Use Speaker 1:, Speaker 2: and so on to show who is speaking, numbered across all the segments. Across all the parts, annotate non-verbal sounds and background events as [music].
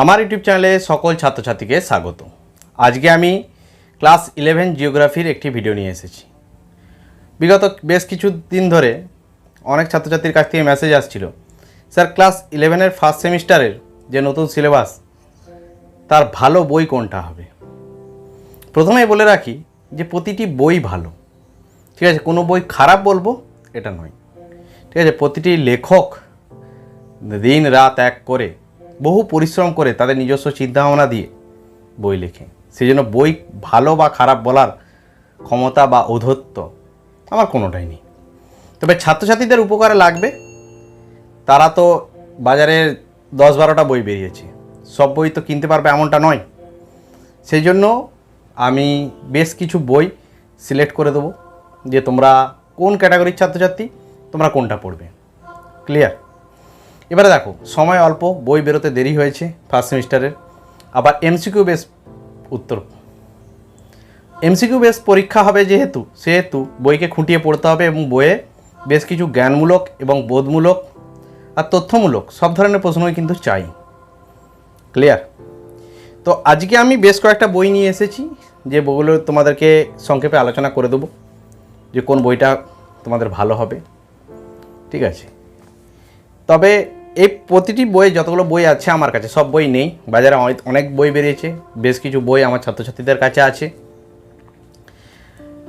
Speaker 1: আমার ইউটিউব চ্যানেলে সকল ছাত্রছাত্রীকে স্বাগত। আজকে আমি ক্লাস ইলেভেন জিওগ্রাফির একটি ভিডিও নিয়ে এসেছি। বিগত বেশ কিছু দিন ধরে অনেক ছাত্রছাত্রীর কাছ থেকে মেসেজ আসছিল, স্যার, ক্লাস ইলেভেনের ফার্স্ট সেমিস্টারের যে নতুন সিলেবাস তার ভালো বই কোনটা হবে? প্রথমেই বলে রাখি যে প্রতিটি বই ভালো। ঠিক আছে, কোনো বই খারাপ বলব, এটা নয়। ঠিক আছে, প্রতিটি লেখক দিন রাত এক করে বহু পরিশ্রম করে তাদের নিজস্ব চিন্তাভাবনা দিয়ে বই লেখে। সেই জন্য বই ভালো বা খারাপ বলার ক্ষমতা বা ঔদ্ধত্য আমার কোনোটাই নেই। তবে ছাত্রছাত্রীদের উপকারে লাগবে। তারা তো বাজারে দশ বারোটা বই বেরিয়েছে। সব বই তো কিনতে পারবে এমনটা নয়। সেই জন্য আমি বেশ কিছু বই সিলেক্ট করে দেবো যে তোমরা কোন ক্যাটাগরির ছাত্রছাত্রী, তোমরা কোনটা পড়বে। ক্লিয়ার? এবারে দেখো, সময় অল্প, বই বেরোতে দেরি হয়েছে ফার্স্ট সেমিস্টারের। আবার এমসিকিউ বেস উত্তর। এমসিকিউ বেস পরীক্ষা হবে যেহেতু, সেহেতু বইকে খুঁটিয়ে পড়তে হবে এবং বইয়ে বেশ কিছু জ্ঞানমূলক এবং বোধমূলক আর তথ্যমূলক সব ধরনের প্রশ্নই কিন্তু চাই। ক্লিয়ার তো আজকে আমি বেশ কয়েকটা বই নিয়ে এসেছি, যে বইগুলো তোমাদেরকে সংক্ষেপে আলোচনা করে দেবো, যে কোন বইটা তোমাদের ভালো হবে। ঠিক আছে? তবে এই প্রতিটি বই যতগুলো বই আছে আমার কাছে, সব বই নেই। বাজারে অনেক- বই বেরিয়েছে, বেশ কিছু বই আমার ছাত্রছাত্রীদের কাছে আছে।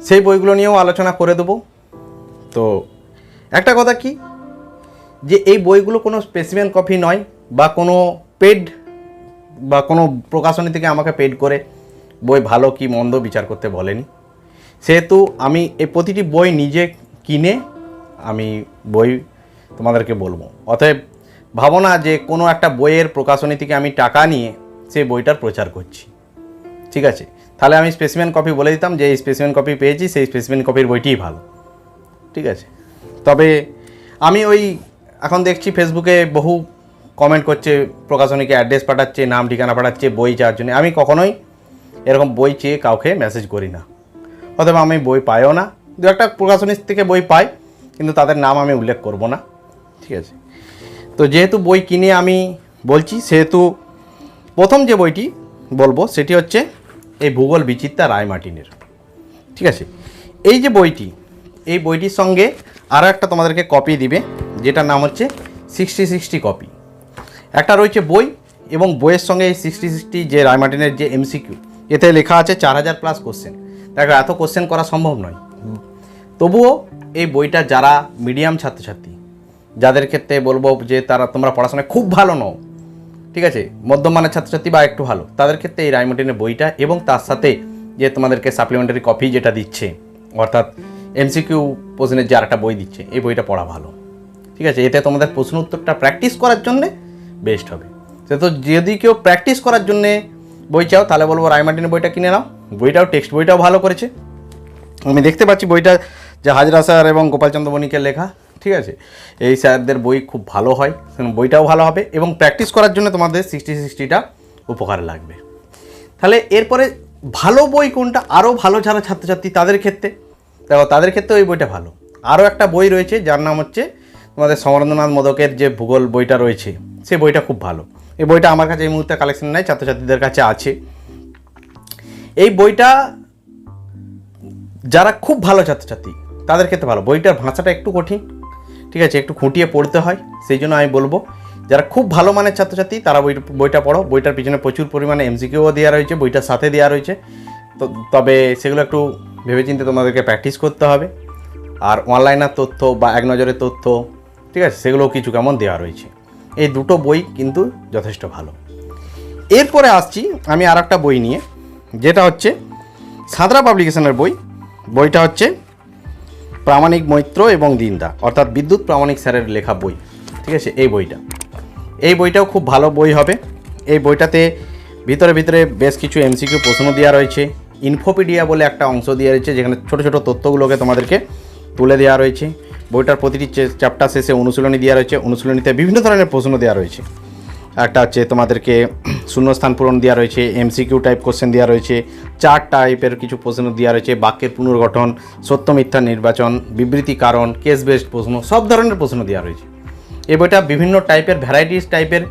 Speaker 1: সেই বইগুলো নিয়েও আলোচনা করে দেবো। তো একটা কথা কি? যে এই বইগুলো কোনো স্পেসিমেন কপি নয় বা কোনো পেড বা কোনো প্রকাশনী থেকে আমাকে পেড করে বই ভালো কি মন্দ বিচার করতে বলেনি। সেহেতু আমি এই প্রতিটি বই নিজে কিনে আমি বই তোমাদেরকে বলব। অতএব ভাবো না যে কোনো একটা বইয়ের প্রকাশনী থেকে আমি টাকা নিয়ে সেই বইটার প্রচার করছি। ঠিক আছে? তাহলে আমি স্পেসিমেন কপি বলে দিতাম যে এই কপি পেয়েছি, সেই স্পেসিমেন কপির বইটিই ভালো। ঠিক আছে? তবে আমি ওই এখন দেখছি ফেসবুকে বহু কমেন্ট করছে, প্রকাশনীকে অ্যাড্রেস পাঠাচ্ছে, নাম ঠিকানা পাঠাচ্ছে, বই চাওয়ার জন্য। আমি কখনোই এরকম বই চেয়ে কাউকে মেসেজ করি না। অথবা আমি বই পাইও না। দু একটা প্রকাশনীর থেকে বই পাই, কিন্তু তাদের নাম আমি উল্লেখ করব না। ঠিক আছে? তো যেহেতু বই কিনে আমি বলছি, সেহেতু প্রথম যে বইটি বলব, সেটি হচ্ছে এই ভূগোল বিচিত্রা রায় মার্টিনের। ঠিক আছে? এই যে বইটি, এই বইটির সঙ্গে আরও একটা তোমাদেরকে কপি দিবে, যেটার নাম হচ্ছে সিক্সটি সিক্সটি কপি একটা রয়েছে বই এবং বইয়ের সঙ্গে এই সিক্সটি সিক্সটি যে রায় মার্টিনের যে এমসিকিউ এতে লেখা আছে চার হাজার প্লাস কোশ্চেন দেখো, এত কোশ্চেন করা সম্ভব নয়। তবুও এই বইটা যারা মিডিয়াম ছাত্রছাত্রী যাদের ক্ষেত্রে বলব যে তারা তোমরা পড়াশোনায় খুব ভালো নও, ঠিক আছে? মধ্যমানের ছাত্রছাত্রী বা একটু ভালো, তাদের ক্ষেত্রে এই রায়মার্টিনের বইটা এবং তার সাথে যে তোমাদেরকে সাপ্লিমেন্টারি কপি যেটা দিচ্ছে, অর্থাৎ এমসিকিউ প্রশ্নের যে আরেকটা বই দিচ্ছে, এই বইটা পড়া ভালো, ঠিক আছে? এতে তোমাদের প্রশ্ন উত্তরটা প্র্যাকটিস করার জন্যে বেস্ট হবে। সে তো যদি কেউ প্র্যাকটিস করার জন্যে বই চাও, তাহলে বলব রায়মার্টিনের বইটা কিনে নাও। বইটাও টেক্সট বইটাও ভালো করেছে। আমি দেখতে পাচ্ছি বইটা যে হাজরা স্যার এবং গোপালচন্দ্র বণিকের লেখা। ঠিক আছে? এই স্যারদের বই খুব ভালো হয় বইটাও ভালো হবে এবং প্র্যাকটিস করার জন্য তোমাদের সিক্সটি সিক্সটিটা উপকারে লাগবে। তাহলে এরপরে ভালো বই কোনটা? আরও ভালো যারা ছাত্রছাত্রী তাদের ক্ষেত্রে। দেখো, তাদের ক্ষেত্রে ওই বইটা ভালো। আরও একটা বই রয়েছে, যার নাম হচ্ছে তোমাদের সমরেন্দ্রনাথ মোদকের যে ভূগোল বইটা রয়েছে, সে বইটা খুব ভালো। এই বইটা আমার কাছে এই মুহূর্তে কালেকশন নেই, ছাত্রছাত্রীদের কাছে আছে। এই বইটা যারা খুব ভালো ছাত্রছাত্রী, তাদের ক্ষেত্রে ভালো। বইটার ভাষাটা একটু কঠিন। ঠিক আছে, একটু খুঁটিয়ে পড়তে হয়, সেই জন্য আমি বলব। যারা খুব ভালো মানের ছাত্রছাত্রী, তারা বই, বইটা পড়ো। বইটার পিছনে প্রচুর পরিমাণে এমসিকিউও দেওয়া রয়েছে, বইটার সাথে দেওয়া রয়েছে। তো, তবে সেগুলো একটু ভেবেচিন্তে তোমাদেরকে প্র্যাকটিস করতে হবে। আর অনলাইনের তথ্য বা এক নজরের তথ্য, ঠিক আছে, সেগুলোও কিছু কেমন দেওয়া রয়েছে। এই দুটো বই কিন্তু যথেষ্ট ভালো। এরপরে আসছি আমি আর একটা বই নিয়ে, যেটা হচ্ছে সাঁতরা পাবলিকেশনের বই। বইটা হচ্ছে প্রামাণিক মৈত্র এবং দিনদা, অর্থাৎ বিদ্যুৎ প্রামাণিক স্যারের লেখা বই, ঠিক আছে, এই বইটা। এই বইটাও খুব ভালো বই হবে। এই বইটাতে ভিতরে ভিতরে বেশ কিছু এমসিকিউ প্রশ্ন দেওয়া রয়েছে ইনফোপিডিয়া বলে একটা অংশ দেওয়া রয়েছে, যেখানে ছোট ছোট তথ্যগুলোকে তোমাদেরকে তুলে দেওয়া রয়েছে। বইটার প্রতিটি চ্যাপ্টার শেষে অনুশীলনী দেওয়া রয়েছে। অনুশীলনীতে বিভিন্ন ধরনের প্রশ্ন দেওয়া রয়েছে। একটা হচ্ছে তোমাদেরকে শূন্যস্থান পূরণ দেওয়া রয়েছে এমসিকিউ টাইপ কোশ্চেন দেওয়া রয়েছে, চার টাইপের কিছু প্রশ্ন দেওয়া রয়েছে, বাক্যের পুনর্গঠন, সত্য মিথ্যা নির্বাচন, বিবৃতি কারণ কেস বেসড প্রশ্ন, সব ধরনের প্রশ্ন দেওয়া রয়েছে। এই বইটা বিভিন্ন টাইপের ভ্যারাইটিস টাইপের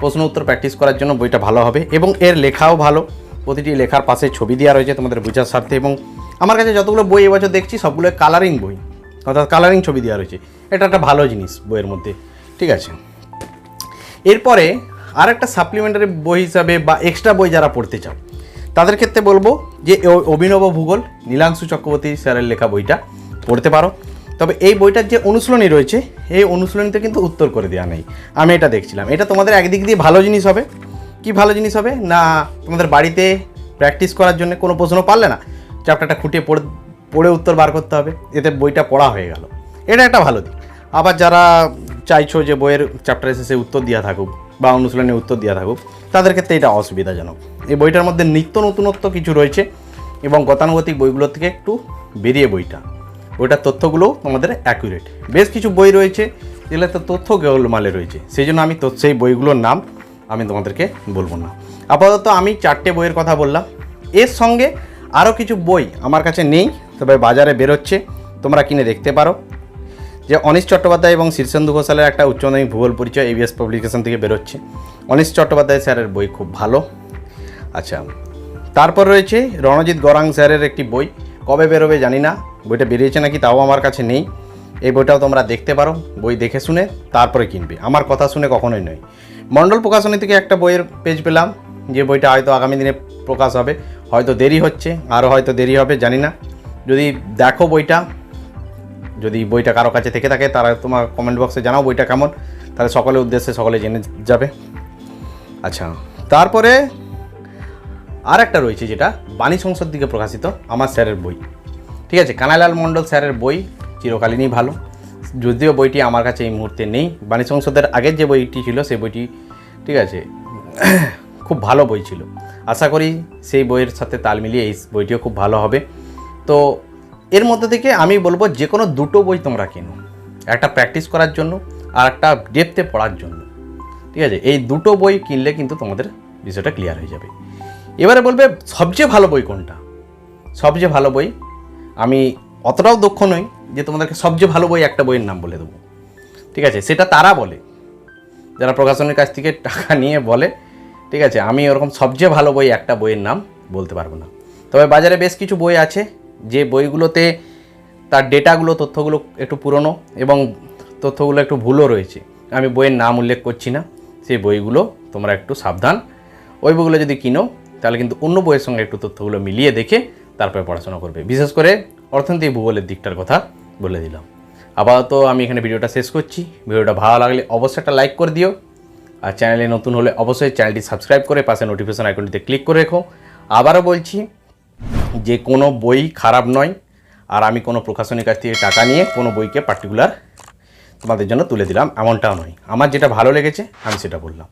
Speaker 1: প্রশ্ন উত্তর প্র্যাকটিস করার জন্য বইটা ভালো হবে এবং এর লেখাও ভালো। প্রতিটি লেখার পাশে ছবি দেওয়া রয়েছে তোমাদের বোঝার স্বার্থে এবং আমার কাছে যতগুলো বই এবছর দেখছি, সবগুলো কালারিং বই। অর্থাৎ কালারিং ছবি দেওয়া রয়েছে। এটা একটা ভালো জিনিস বইয়ের মধ্যে। ঠিক আছে। এরপরে আর একটা সাপ্লিমেন্টারি বই হিসাবে বা এক্সট্রা বই যারা পড়তে চাও, তাদের ক্ষেত্রে বলব যে অভিনব ভূগোল, নীলাংশু চক্রবর্তী স্যারের লেখা বইটা পড়তে পারো। তবে এই বইটার যে অনুশীলনী রয়েছে, এই অনুশীলনীতে কিন্তু উত্তর করে দেওয়া নেই। আমি এটা দেখছিলাম। এটা তোমাদের একদিক দিয়ে ভালো জিনিস হবে। কি ভালো জিনিস হবে? না, তোমাদের বাড়িতে প্র্যাকটিস করার জন্য কোনো প্রশ্ন পারলে না চ্যাপ্টারটা খুঁটিয়ে পড়ে পড়ে উত্তর বার করতে হবে। এতে বইটা পড়া হয়ে গেল। এটা একটা ভালো দিক। আবার যারা চাইছো যে বইয়ের চ্যাপ্টার শেষে উত্তর দেওয়া থাকুক বা অনুশীলনে উত্তর দেওয়া থাকুক, তাদের ক্ষেত্রে এটা অসুবিধাজনক। এই বইটার মধ্যে নিত্য নতুনত্ব কিছু রয়েছে এবং গতানুগতিক বইগুলোর থেকে একটু বেরিয়ে বইটা। বইটার তথ্যগুলো তোমাদের অ্যাকুরেট বেশ কিছু বই রয়েছে যেগুলোতে তথ্য গোলমালে রয়েছে। সেই জন্য আমি তো সেই বইগুলোর নাম আমি তোমাদেরকে বলব না। আপাতত আমি চারটে বইয়ের কথা বললাম। এর সঙ্গে আরও কিছু বই আমার কাছে নেই, তবে বাজারে বেরোচ্ছে, তোমরা কিনে দেখতে পারো। যে অনিশ চট্টোপাধ্যায় এবং শীর্ষেন্দু ঘোষালের একটা উচ্চ মাধ্যমিক ভূগোল পরিচয় এবিএস পাবলিকেশন থেকে বেরোচ্ছে। অনিশ চট্টোপাধ্যায় স্যারের বই খুব ভালো। আচ্ছা তারপর রয়েছে রণজিৎ গরাং স্যারের একটি বই, কবে বেরোবে জানি না, বইটা বেরিয়েছে নাকি তাও আমার কাছে নেই। এই বইটাও তোমরা দেখতে পারো, বই দেখে শুনে তারপরে কিনবে। আমার কথা শুনে কখনোই নয়। মণ্ডল প্রকাশনী থেকে একটা বইয়ের পেজ পেলাম, যে বইটা হয়তো আগামী দিনে প্রকাশ হবে। হয়তো দেরি হচ্ছে আরও হয়তো দেরি হবে, জানি না। যদি দেখো বইটা যদি বইটা কারও কাছে থেকে থাকে, তারা তোমার কমেন্ট বক্সে জানাও বইটা কেমন। তাহলে সকলের উদ্দেশ্যে সকলে জেনে যাবে। আচ্ছা তারপরে আর একটা রয়েছে যেটা বাণী সংসদ থেকে প্রকাশিত, আমার স্যারের বই। ঠিক আছে, কানাইলাল মণ্ডল স্যারের বই চিরকালীনই ভালো। যদিও বইটি আমার কাছে এই মুহূর্তে নেই। বাণী সংসদের আগের যে বইটি ছিল, সেই বইটি, ঠিক আছে, [clears throat] খুব ভালো বই ছিল। আশা করি সেই বইয়ের সাথে তাল মিলিয়ে এই বইটিও খুব ভালো হবে। তো এর মধ্যে থেকে আমি বলব যে কোনো দুটো বই তোমরা কেনো। একটা প্র্যাকটিস করার জন্য আর একটা ডেপতে পড়ার জন্য। ঠিক আছে? এই দুটো বই কিনলে কিন্তু তোমাদের বিষয়টা ক্লিয়ার হয়ে যাবে। এবারে বলবে, সবচেয়ে ভালো বই কোনটা? সবচেয়ে ভালো বই, আমি অতটাও দক্ষ নই যে তোমাদেরকে সবচেয়ে ভালো বই একটা বইয়ের নাম বলে দেবো। ঠিক আছে? সেটা তারা বলে। যারা প্রকাশনের কাছ থেকে টাকা নিয়ে বলে, ঠিক আছে? আমি ওরকম সবচেয়ে ভালো বই একটা বইয়ের নাম বলতে পারব না। তবে বাজারে বেশ কিছু বই আছে। যে বইগুলোতে তার ডেটাগুলো, তথ্যগুলো একটু পুরনো এবং তথ্যগুলো একটু ভুলও রয়েছে, আমি বইয়ের নাম উল্লেখ করছি না, সেই বইগুলো তোমরা একটু সাবধান। ওই বইগুলো যদি কিনো, তাহলে কিন্তু অন্য বইয়ের সঙ্গে একটু তথ্যগুলো মিলিয়ে দেখে তারপরে পড়াশোনা করবে। বিশেষ করে অর্থনীতি ভূগোলের দিকটার কথা বলে দিলাম। আপাতত আমি এখানে ভিডিওটা শেষ করছি। ভিডিওটা ভালো লাগলে অবশ্যই একটা লাইক করে দিও। আর চ্যানেলে নতুন হলে অবশ্যই চ্যানেলটি সাবস্ক্রাইব করে পাশে নোটিফিকেশন আইকনটিতে ক্লিক করে রেখো। আবারও বলছি যে কোনো বই খারাপ নয়। আর আমি কোনো প্রকাশনীর কাছ থেকে টাকা নিয়ে কোনো বইকে পার্টিকুলার তোমাদের জন্য তুলে দিলাম, এমনটাও নয়। আমার যেটা ভালো লেগেছে, আমি সেটা বললাম।